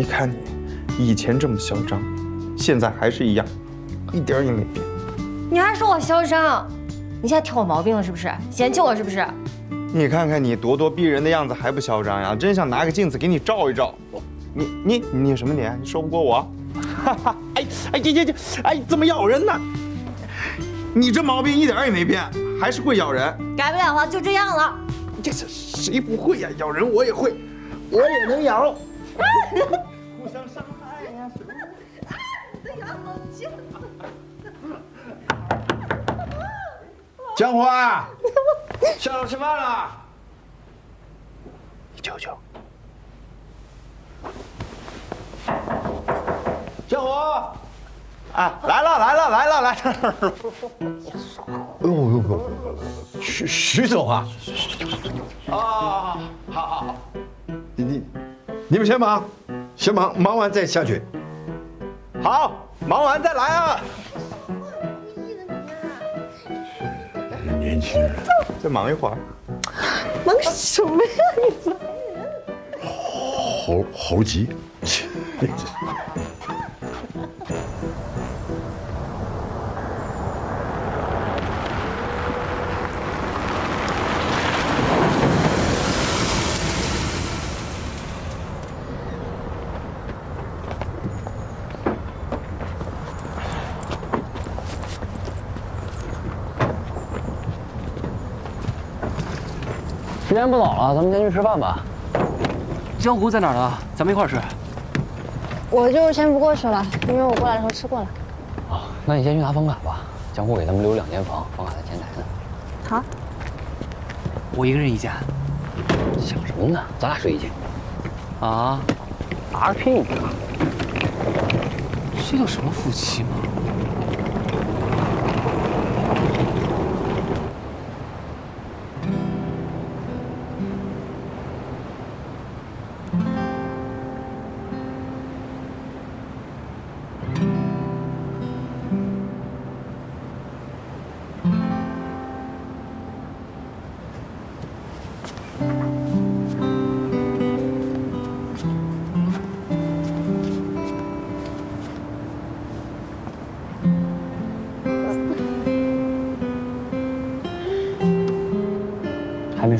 你看你，以前这么嚣张，现在还是一样，一点儿也没变。你还说我嚣张？你现在挑我毛病了是不是？嫌弃我是不是？你看看你咄咄逼人的样子还不嚣张呀？真想拿个镜子给你照一照。你你你什么你？你说不过我？哈哈！哎哎这这这哎怎么咬人呢？你这毛病一点儿也没变，还是会咬人。改不了了，就这样了。这是谁不会呀？咬人我也会，我也能咬。江湖啊，下楼吃饭了。你舅舅，江湖，哎，来了来了来了来了。哎呦呦呦，徐徐总啊！啊，好好好，你你你们先忙，先忙忙完再下去。好，忙完再来啊。年轻人，再忙一会儿。忙什么呀你？猴猴急。切时间不早了，咱们先去吃饭吧。江湖在哪儿呢？咱们一块儿吃。我就先不过去了，因为我过来的时候吃过了。啊，那你先去拿房卡吧。江湖给咱们留两间房，房卡在前台呢。好，我一个人一间。想什么呢？咱俩睡一间。啊，打个屁！这叫什么夫妻吗？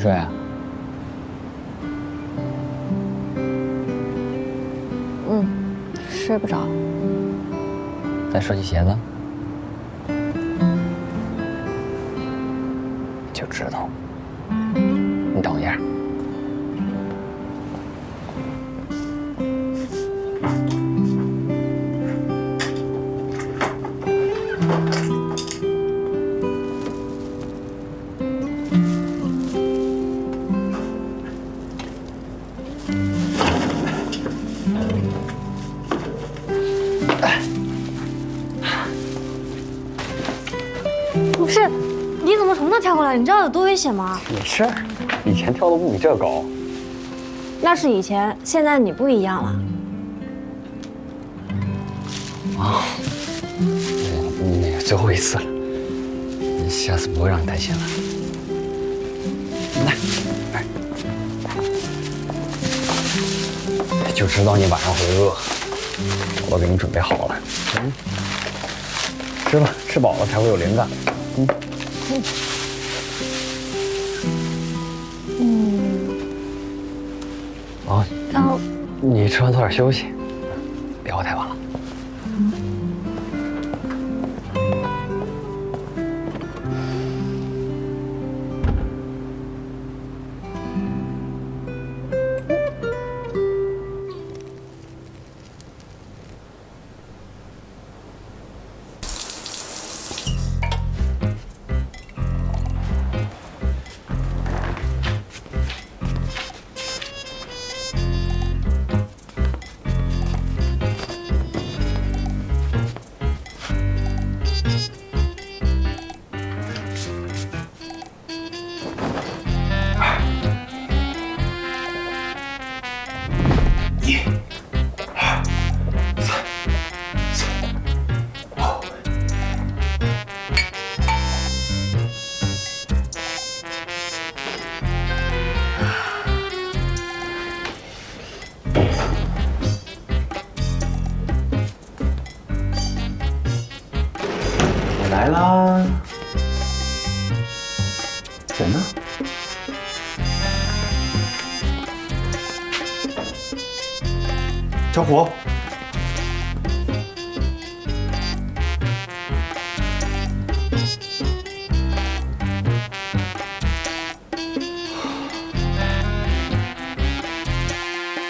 睡啊？嗯，睡不着。再设计鞋子，就知道。你等一下。是，你怎么从那跳过来？你知道有多危险吗？没事儿，以前跳的不比这高。那是以前，现在你不一样了。啊，那个最后一次了，下次不会让你担心了。来，来，就知道你晚上会饿，我给你准备好了。嗯，吃吧，吃饱了才会有灵感。嗯。嗯嗯。哦你吃完早点休息，别熬太晚了。来啦！人呢？小虎，